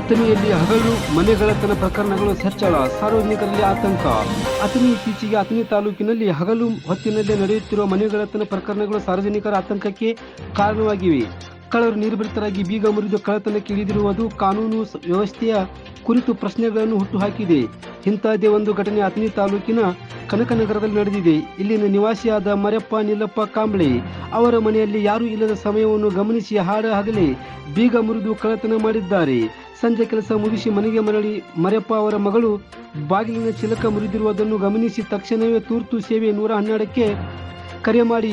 ಅಥಣಿಯಲ್ಲಿ ಹಗಲು, ಮನೆಗಳತನ ಪ್ರಕರಣಗಳು ಹೆಚ್ಚಳ ಸಾರ್ವಜನಿಕರಲ್ಲಿ ಆತಂಕ. ಅಥಣಿ ಇತ್ತೀಚೆಗೆ ಅಥಣಿ ತಾಲೂಕಿನಲ್ಲಿ ಹಗಲು, ಹೊತ್ತಿನಲ್ಲಿ ನಡೆಯುತ್ತಿರುವ ಮನೆಗಳತನ ಪ್ರಕರಣಗಳು ಸಾರ್ವಜನಿಕರ ಆತಂಕಕ್ಕೆ ಕಾರಣವಾಗಿವೆ. ಕಳ್ಳರು ನಿರ್ಭರಿತರಾಗಿ ಬೀಗ ಮುರಿದು ಕಳ್ಳತನಕ್ಕೆ ಇಳಿದಿರುವುದು ಕಾನೂನು ವ್ಯವಸ್ಥೆಯ ಕುರಿತು ಪ್ರಶ್ನೆಗಳನ್ನು ಹುಟ್ಟುಹಾಕಿದೆ. ಇಂತಹದೇ ಒಂದು ಘಟನೆ ಅಥಣಿ ತಾಲೂಕಿನ ಕನಕನಗರದಲ್ಲಿ ನಡೆದಿದೆ. ಇಲ್ಲಿನ ನಿವಾಸಿಯಾದ ಮರೆಪ್ಪ ನಿಲ್ಲಪ್ಪ, ಕಾಂಬ್ಳೆ. ಅವರ ಮನೆಯಲ್ಲಿ ಯಾರೂ ಇಲ್ಲದ ಸಮಯವನ್ನು ಗಮನಿಸಿ ಹಾಡ ಹಗಲಿ, ಬೀಗ ಮುರಿದು ಕಳ್ಳತನ ಮಾಡಿದ್ದಾರೆ. ಸಂಜೆ ಕೆಲಸ ಮುಗಿಸಿ ಮನೆಗೆ ಮರಳಿ ಮರೆಪ್ಪ ಅವರ ಮಗಳು ಬಾಗಿಲಿನ ಚಿಲಕ ಮುರಿದಿರುವುದನ್ನು ಗಮನಿಸಿ ತಕ್ಷಣವೇ ತುರ್ತು ಸೇವೆ ನೂರ ಹನ್ನೆರಡಕ್ಕೆ ಕರೆ ಮಾಡಿ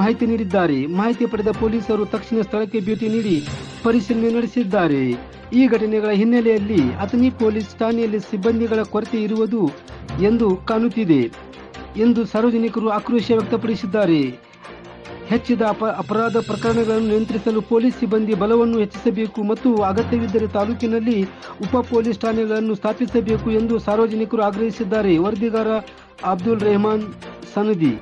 ಮಾಹಿತಿ ನೀಡಿದ್ದಾರೆ. ಮಾಹಿತಿ ಪಡೆದ ಪೊಲೀಸರು ತಕ್ಷಣ ಸ್ಥಳಕ್ಕೆ ಭೇಟಿ ನೀಡಿ ಪರಿಶೀಲನೆ ನಡೆಸಿದ್ದಾರೆ. ಈ ಘಟನೆಗಳ ಹಿನ್ನೆಲೆಯಲ್ಲಿ ಅಥಣಿ ಪೊಲೀಸ್ ಠಾಣೆಯಲ್ಲಿ ಸಿಬ್ಬಂದಿಗಳ ಕೊರತೆ ಇರುವುದು ಎಂದು ಕಾಣುತ್ತಿದೆ ಎಂದು ಸಾರ್ವಜನಿಕರು ಆಕ್ರೋಶ ವ್ಯಕ್ತಪಡಿಸಿದ್ದಾರೆ. ಹೆಚ್ಚಿದ ಅಪ, ಅಪರಾಧ ಪ್ರಕರಣಗಳನ್ನು ನಿಯಂತ್ರಿಸಲು ಪೊಲೀಸ್ ಸಿಬ್ಬಂದಿ ಬಲವನ್ನು ಹೆಚ್ಚಿಸಬೇಕು ಮತ್ತು ಅಗತ್ಯವಿದ್ದರೆ ತಾಲೂಕಿನಲ್ಲಿ ಉಪ ಪೊಲೀಸ್ ಠಾಣೆಗಳನ್ನು ಸ್ಥಾಪಿಸಬೇಕು ಎಂದು ಸಾರ್ವಜನಿಕರು ಆಗ್ರಹಿಸಿದ್ದಾರೆ. ವರದಿಗಾರ ಅಬ್ದುಲ್ ರೆಹಮಾನ್ ಸನದಿ